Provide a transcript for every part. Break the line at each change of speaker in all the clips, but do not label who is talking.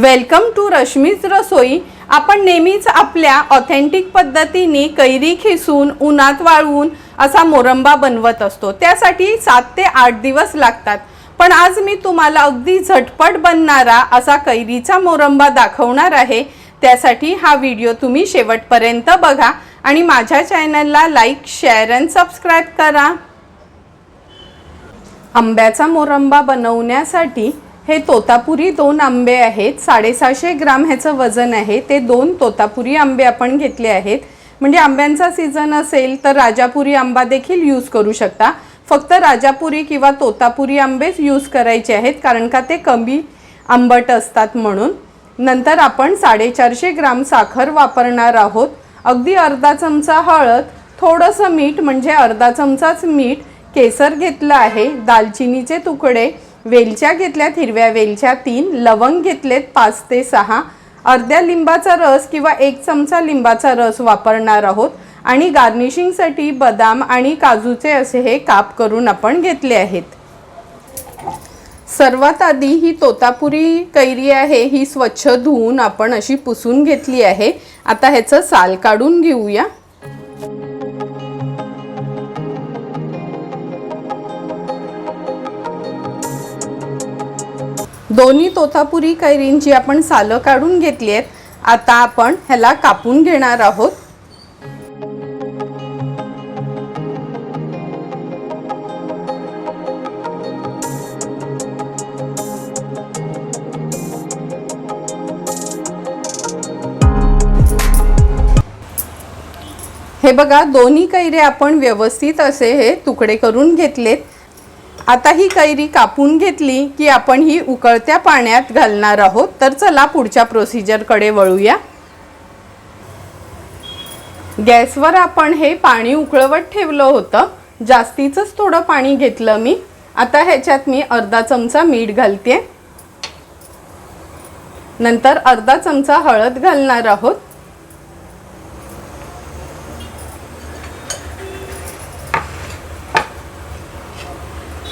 Welcome to Rashmi's रसोई. आपण नेहमीच आपल्या ऑथेंटिक पद्धतीने कैरी खिसून उन्हात वाळवून असा मोरंबा बनवत असतो. त्यासाठी सात ते आठ दिवस लागतात. पण आज मी तुम्हाला अगदी झटपट बनणारा असा कैरीचा मोरंबा दाखवणार आहे. त्यासाठी हा व्हिडिओ तुम्ही शेवटपर्यंत बघा आणि माझ्या चॅनलला लाईक शेअर अँड सबस्क्राईब करा. आंब्याचा मोरंबा बनवण्यासाठी हे तोतापुरी दोन आंबे आहेत. साडेसहाशे ग्राम ह्याचं वजन आहे. ते दोन तोतापुरी आंबे आपण घेतले आहेत. म्हणजे आंब्यांचा सीझन असेल तर राजापुरी आंबा देखील यूज करू शकता. फक्त राजापुरी किंवा तोतापुरी आंबेच यूज करायचे आहेत कारण का ते कमी आंबट असतात म्हणून. नंतर आपण साडेचारशे ग्राम साखर वापरणार आहोत. अगदी अर्धा चमचा हळद थोडंसं मीठ म्हणजे अर्धा चमचाच मीठ केसर घेतलं आहे. दालचिनीचे तुकडे वेलच्या घेतल्यात हिरव्या वेलच्या तीन लवंग घेतलेत पाच ते सहा. अर्ध्या लिंबाचा रस किंवा एक चमचा लिंबाचा रस वापरणार आहोत आणि गार्निशिंगसाठी बदाम आणि काजूचे असे हे काप करून आपण घेतले आहेत. सर्वात आधी ही तोतापुरी कैरी आहे ही स्वच्छ धुवून आपण अशी पुसून घेतली आहे. आता ह्याचं साल काढून घेऊया. दोन्ही तोतापुरी कैरींची आपण सालं काढून घेतली आहेत. आता आपण ह्याला कापून घेणार आहोत. हे बघा दोन्ही कैरी आपण व्यवस्थित असे हे तुकडे करून घेतलेत. आता ही कैरी कापून घेतली की आपण ही उकळत्या पाण्यात घालणार आहोत. तर चला पुढच्या प्रोसिजरकडे वळूया. गॅसवर आपण हे पाणी उकळवत ठेवलं होतं. जास्तीचंच थोडं पाणी घेतलं मी. आता ह्याच्यात मी अर्धा चमचा मीठ घालते. नंतर अर्धा चमचा हळद घालणार आहोत.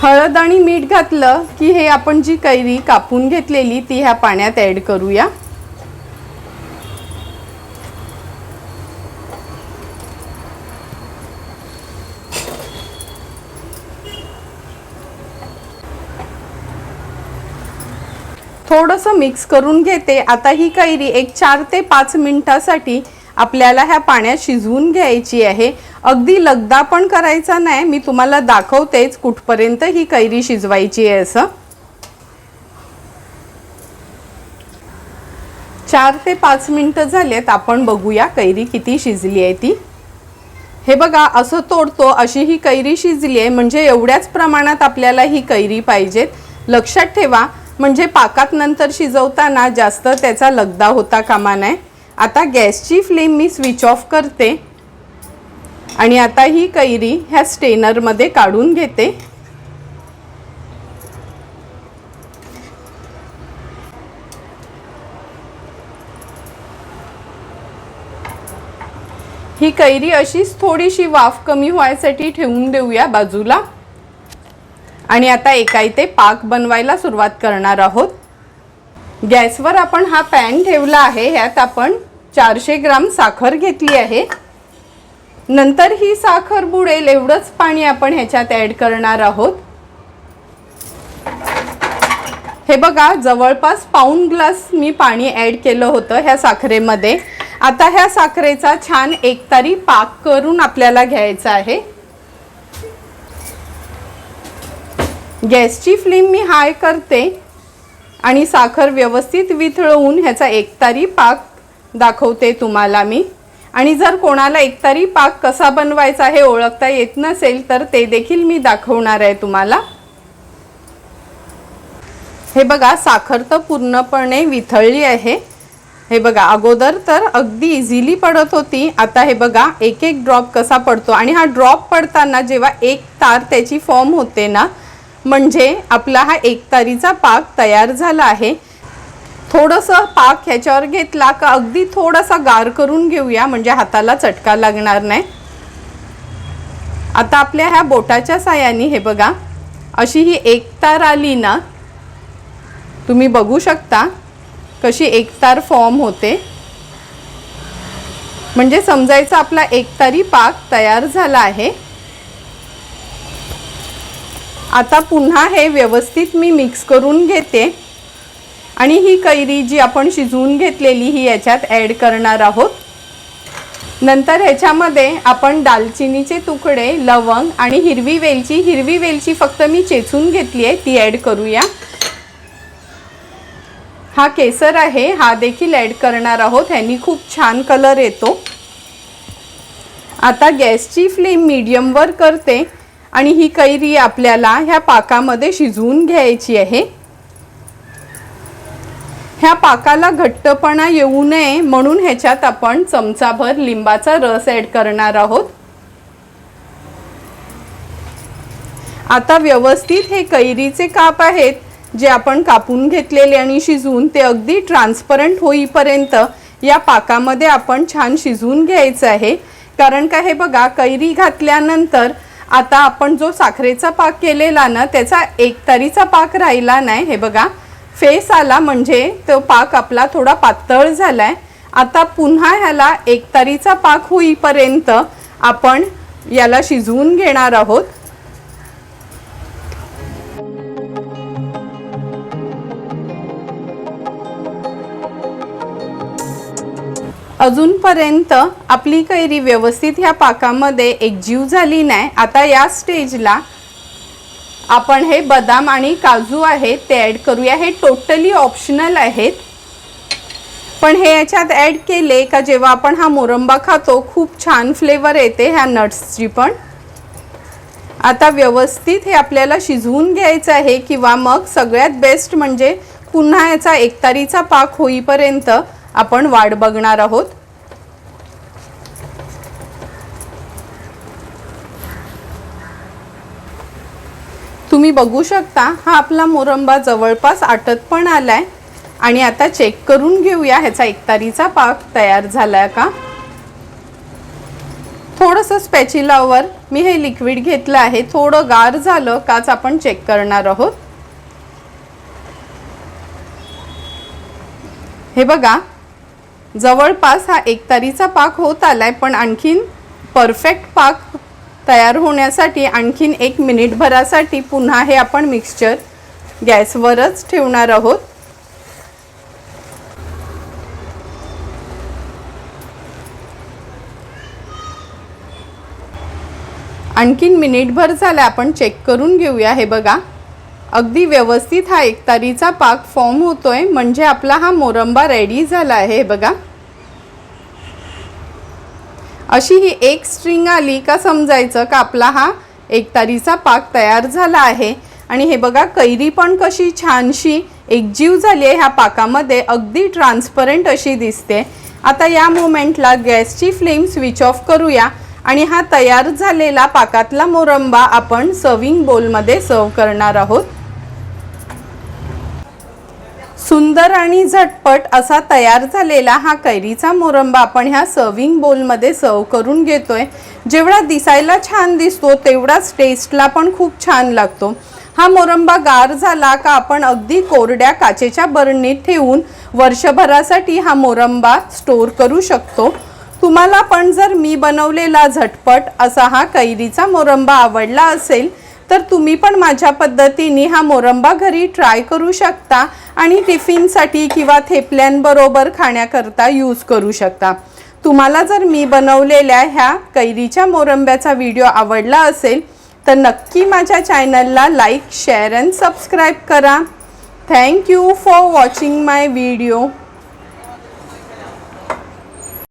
हळद आणि मीठ घातलं की हे आपण जी कैरी कापून घेतलेली ती ह्या पाण्यात ॲड करूया. थोडंसं मिक्स करून घेते. आता ही कैरी एक चार ते पाच मिनिटासाठी आपल्याला ह्या पाण्यात शिजवून घ्यायची आहे. अगदी लगदा पण करायचा नाही मी तुम्हाला दाखवतेच कुठपर्यंत ही कैरी शिजवायची आहे असं. चार ते पाच मिनटं झालेत आपण बघूया कैरी किती शिजली आहे ती. हे बघा असं तोडतो अशी ही कैरी शिजली आहे म्हणजे एवढ्याच प्रमाणात आपल्याला ही कैरी पाहिजेत. लक्षात ठेवा म्हणजे पाकात नंतर शिजवताना जास्त त्याचा लगदा होता कामा नये. आता गॅसची फ्लेम मी स्विच ऑफ करते. आणि आता ही कैरी ह्या स्टेनरमध्ये काढून घेते. ही कैरी अशीच थोडीशी वाफ कमी व्हायसाठी ठेवून देऊया बाजूला. आणि आता एका इथे पाक बनवायला सुरुवात करणार आहोत. गॅसवर आपण हा पॅन ठेवला आहे ह्यात आपण चारशे ग्राम साखर घेतली आहे. नंतर ही साखर बुडेल एवढंच पाणी आपण ह्याच्यात ॲड करणार आहोत. हे बघा जवळपास पाऊन ग्लास मी पाणी ॲड केलं होतं ह्या साखरेमध्ये. आता ह्या साखरेचा छान एकतारी पाक करून आपल्याला घ्यायचा आहे. गॅसची फ्लेम मी हाय करते आणि साखर व्यवस्थित विथळवून ह्याचा एकतारी पाक दाखवते तुम्हाला मी. आणि जर कोणाला एकतारी पाक कसा बनवायचा हे ओळखता येत नसेल तर ते देखील मी दाखवणार आहे तुम्हाला. हे बघा साखर तर पूर्णपणे विथळली आहे. हे बघा अगोदर तर अगदी इझिली पडत होती. आता हे बघा एक एक ड्रॉप कसा पडतो. आणि हा ड्रॉप पडताना जेव्हा एक तार त्याची फॉर्म होते ना म्हणजे आपला हा एक तारीचा पाक तयार झाला आहे. थोडंसं पाक ह्याच्यावर घेतला का अगदी थोडासा गार करून घेऊया म्हणजे हाताला चटका लागणार नाही. आता आपल्या ह्या बोटाच्या साह्याने हे बघा अशी ही एक तार आली ना तुम्ही बघू शकता कशी एकतार फॉर्म होते. म्हणजे समजायचं आपला एकतारी पाक तयार झाला आहे. आता पुन्हा हे व्यवस्थित मी मिक्स करून घेते. आणि ही कैरी जी आपण शिजवून घेतलेली ही याच्यात ॲड करणार आहोत. नंतर ह्याच्यामध्ये आपण दालचिनीचे तुकडे लवंग आणि हिरवी वेलची हिरवी वेलची फक्त मी चेचून घेतली आहे ती ॲड करूया. हा केसर आहे हा देखील ॲड करणार आहोत ह्यानी खूप छान कलर येतो. आता गॅसची फ्लेम मीडियमवर करते आणि ही कैरी आपल्याला ह्या पाकामध्ये शिजवून घ्यायची आहे. ह्या पाकाला घट्टपणा येऊ नये म्हणून ह्याच्यात आपण चमचाभर लिंबाचा रस ॲड करणार आहोत. आता व्यवस्थित हे कैरीचे काप आहेत जे आपण कापून घेतलेले आणि शिजवून ते अगदी ट्रान्सपरंट होईपर्यंत या पाकामध्ये आपण छान शिजवून घ्यायचं आहे. कारण का हे बघा कैरी घातल्यानंतर आता आपण जो साखरेचा पाक केलेला ना त्याचा एकतारीचा पाक राहिला नाही. हे बघा फेस आला म्हणजे तो पाक आपला थोडा पातळ झालाय. आता पुन्हा ह्याला एकतरीचा पाक होईपर्यंत आपण याला शिजवून घेणार आहोत. अजूनपर्यंत आपली कैरी व्यवस्थित ह्या पाकामध्ये एकजीव झाली नाही. आता या स्टेजला आपण हे बदाम आणि काजू आहेत ते ॲड करूया. हे टोटली ऑप्शनल आहेत. पण हे याच्यात ॲड केले का जेव्हा आपण हा मोरंबा खातो खूप छान फ्लेवर येते ह्या नट्सची पण. आता व्यवस्थित हे आपल्याला शिजवून घ्यायचं आहे किंवा मग सगळ्यात बेस्ट म्हणजे पुन्हा याचा एकतारीचा पाक होईपर्यंत आपण वाट बघणार आहोत. तुम्ही बघू शकता हा आपला मोरंबा जवळपास आटत पण आलाय. आणि आता चेक करून घेऊया ह्याचा एकतारीचा पाक तयार झालाय का? थोडंसं स्पॅचिलावर मी हे लिक्विड घेतलं आहे. थोडं गार झालं काच आपण चेक करणार आहोत? हे बघा जवळपास हा एकतारीचा पाक होत आलाय पण आणखीन परफेक्ट पाक तयार होण्यासाठी आणखीन एक मिनिटभरासाठी पुन्हा हे आपण मिक्सचर गॅसवरच ठेवणार आहोत. आणखीन मिनिटभर झाला आपण चेक करून घेऊया. हे बघा अगदी व्यवस्थित हा एकतारीचा पाक फॉर्म होतोय. म्हणजे आपला हा मोरंबा रेडी झाला आहे. हे बघा. अशी ही एक स्ट्रिंग आली का समजायचं का आपला हा एकतारीचा पाक तयार झाला आहे. आणि हे बघा कैरी पण कशी छानशी एकजीव झाली आहे ह्या पाकामध्ये. अगदी ट्रान्सपरंट अशी दिसते. आता या मोमेंटला गॅसची फ्लेम स्विच ऑफ करूया. आणि हा तयार झालेला पाकातला मोरंबा आपण सर्विंग बोलमध्ये सर्व करणार आहोत. सुंदर आणि झटपट असा तयार झालेला हा कैरीचा मोरंबा आपण ह्या सर्विंग बोलमध्ये सर्व करून घेतोय. जेवढा दिसायला छान दिसतो तेवढाच टेस्टला पण खूप छान लागतो. हा मोरंबा गार झाला का आपण अगदी कोरड्या काचेच्या बरणीत ठेवून वर्षभरासाठी हा मोरंबा स्टोर करू शकतो. तुम्हाला पण जर मी बनवलेला झटपट असा हा कैरीचा मोरंबा आवडला असेल तर तुम्ही पण माझ्या पद्धतीने हा मोरंबा घरी ट्राय करू शकता आणि टिफिनसाठी किंवा थेपल्यांबरोबर खाण्याकरता यूज करू शकता. तुम्हाला जर मी बनवलेल्या ह्या कैरीच्या मोरंब्याचा व्हिडिओ आवडला असेल तर नक्की माझ्या चॅनलला लाईक शेअर अँड सबस्क्राईब करा. Thank you for watching my video